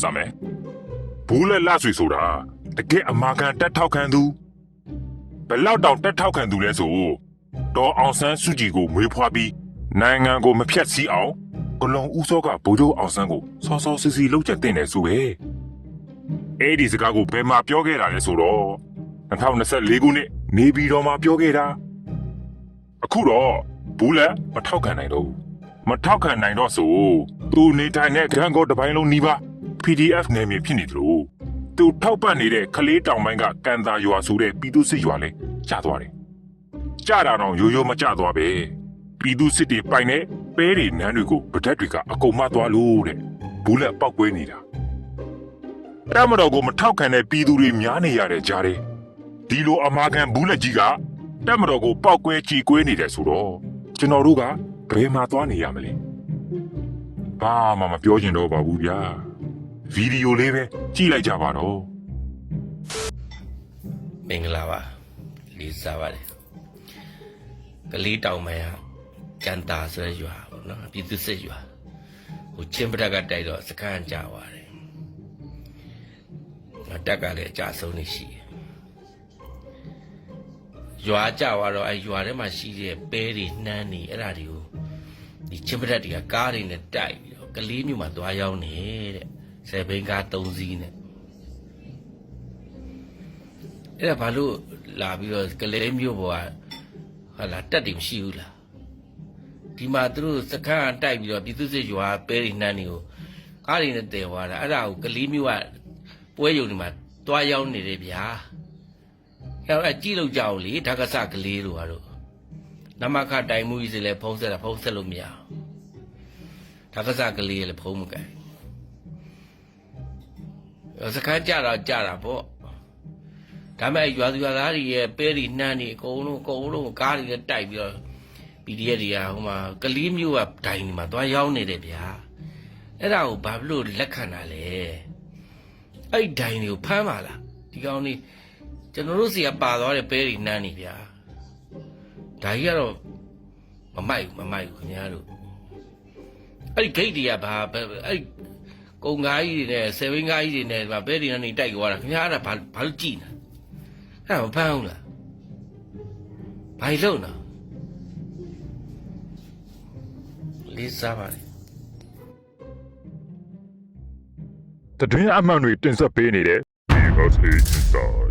စမယ်ဘူးလက်လဆွေဆိုတာတကယ်အမာခံတက်ထောက်ခံသူဘယ်လောက်တောင်တက်ထောက်ခံသူလဲဆိုတော်အောင်ဆန်းစုကြည်ကိုမွေးဖွားပြီးနိုင်ငံကိုမဖြတ်စည်းအောင်ကလုံဦးစောကဗိုလ်ချုပ်အောင်ဆန်းကိုစောစောစီစီလှုပ်ချက်တင်တယ်ဆိုပဲအဲ့ဒီစကားကိုဘယ်မှာပြောခဲ့တာလဲဆိုတော့2024ခုနှစ်နေပြည်တော်မှာပြောခဲ့တာအခုတော့ဘူးလက်မထောက်ခံနိုင်တော့ဘူးမထောက်ခံနိုင်တော့ဆိုသူနေထိုင်တဲ့ဂန်ကောတစ်ပိုင်းလုံးနီးပါး PDF နယ်မြေဖြစ်နေသလိုသူထောက်ပံ့နေတဲ့ခလေးတောင်ပိုင်းကကန်တာရွာဆိုတဲ့ပြည်သူစစ်ရွာလဲကျသွားတယ်။ကျတာတော့ရိုးရိုးမကျသွားပဲ။ပြည်သူစစ်တွေပိုင်တဲ့ပဲတွေနန်းတွေကိုဗဒက်တွေကအကုန်မသွားလို့တဲ့ဘူးလက်ပောက်ကွဲနေတာ။တမတော်ကိုမထောက်ခံတဲ့ပြည်သူတွေများနေရတဲ့ကြားတယ်။ဒီလိုအမာခံဘူးလက်ကြီးကတမတော်ကိုပောက်ကွဲကြည်ကွဲနေတယ်ဆိုတော့ကျွန်တော်တို့ကဘယ်မှာသွားနေရမလဲဘာမှမပြောချင်တော့ပါဘူးဗျာ ဗီဒီယိုလေးပဲကြည့်လိုက်ကြပါတော့မင်္ဂလာပါလေးစားပါတယ်ကလေးတောင်မယကန်တာဆိုတဲ့ရွာပေါ့နော်ပြည်သူစစ်ရွာဟိုချင်းပတက်ကတိုက်တော့စခန်းကြပါတယ်ငါတက်ကလည်းအကြဆုံးနေရှိတယ်ရွာကြသွားတော့အဲရွာထဲမှာရှိတဲ့ပဲတွေနှမ်းတွေအဲ့ဒါတွေကိုဒီချင်းပတက်တွေကကားတွေနဲ့တိုက်ပြီးတော့ကလေးမျိုးမှာသွားရောက်နေတဲ့ ဆယ်ဘိန်းကား၃စီးနဲ့အဲ့ဒါဘာလို့လာပြီးတော့ကလေးမျိုးပေါ်ကဟာလာတက်တယ်မရှိဘူးလားဒီမှာသူတို့စခန်းတိုက်ပြီးတော့ပြည်သူစစ်ရွာပဲရီနှမ်းတွေကိုကားတွေနဲ့တည်သွားတာအဲ့ဒါကိုကလေးမျိုးကပွဲယုံဒီမှာတွားရောက်နေတယ်ဗျာအဲ့တော့အကြည့်လို့ကြောက်လေဓာကစကလေးတို့ကတော့နမခတိုင်မှုကြီးစလဲဖုံးဆက်တာဖုံးဆက်လို့မရအောင်ဓာကစကလေးလည်းဖုံးမကန်ဘူး စခန်းကြတော့ကြတာပေါ့ဒါပေမဲ့ရွာသူရွာသားတွေရဲ့ပဲတွေနှမ်းတွေအကုန်လုံးအကုန်လုံးကားတွေနဲ့တိုက်ပြီးတော့ PDF တွေကဟိုမှာကလေးမျိုးကဒိုင်ဒီမှာသွားရောက်နေတယ်ဗျာအဲ့ဒါကိုဘာဖြစ်လို့လက်ခံတာလဲအဲ့ဒီဒိုင်တွေကိုဖမ်းပါလားဒီကောင်လေးကျွန်တော်တို့စီကပါသွားတဲ့ပဲတွေနှမ်းနေဗျာဒါကြီးကတော့မမိုက်ဘူးမမိုက်ဘူးခင်ဗျားတို့အဲ့ဒီဂိတ်တွေကဘာဘယ်အဲ့ဒီ ကုံကားကြီးတွေနဲ့ဆယ်ဝင်းကားကြီးတွေနဲ့ဗာပဲတွေနှမ်းနေတိုက်ကြွားတာခင်ဗျားကဘာဘာလို့ကြည်နေအဲ့ဒါမဖမ်းဘူးလားဘာလို့လုံနော်လေးစားပါလေတတွင်းအမှန်တွေတင်ဆက်ပေးနေတဲ့ BSA Inside